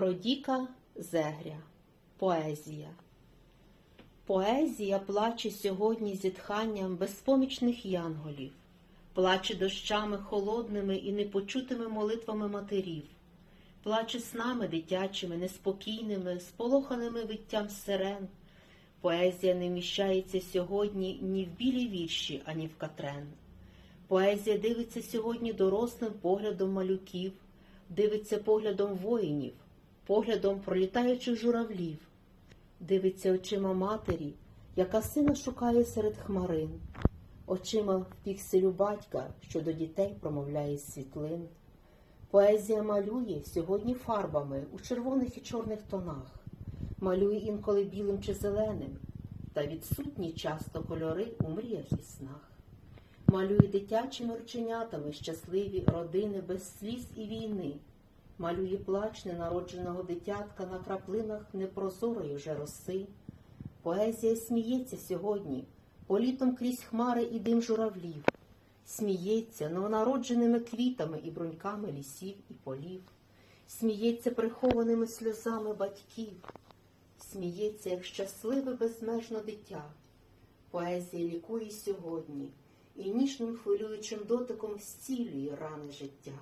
Родіка Зегря. Поезія. Поезія плаче сьогодні зітханням безпомічних янголів, плаче дощами холодними і непочутими молитвами матерів, плаче снами дитячими, неспокійними, сполоханими виттям сирен. Поезія не вміщається сьогодні ні в білі вірші, ані в катрен. Поезія дивиться сьогодні дорослим поглядом малюків, дивиться поглядом воїнів, поглядом пролітаючих журавлів, дивиться очима матері, яка сина шукає серед хмарин, очима в пікселю батька, що до дітей промовляє світлин. Поезія малює сьогодні фарбами у червоних і чорних тонах, малює інколи білим чи зеленим, та відсутні часто кольори у мріях і снах. Малює дитячими рученятами щасливі родини без сліз і війни, малює плач ненародженого дитятка на краплинах непрозорої вже роси. Поезія сміється сьогодні, політом крізь хмари і дим журавлів, сміється новонародженими квітами і бруньками лісів і полів, сміється прихованими сльозами батьків, сміється, як щасливе безмежно дитя. Поезія лікує сьогодні і ніжним хвилюючим дотиком зцілює рани життя.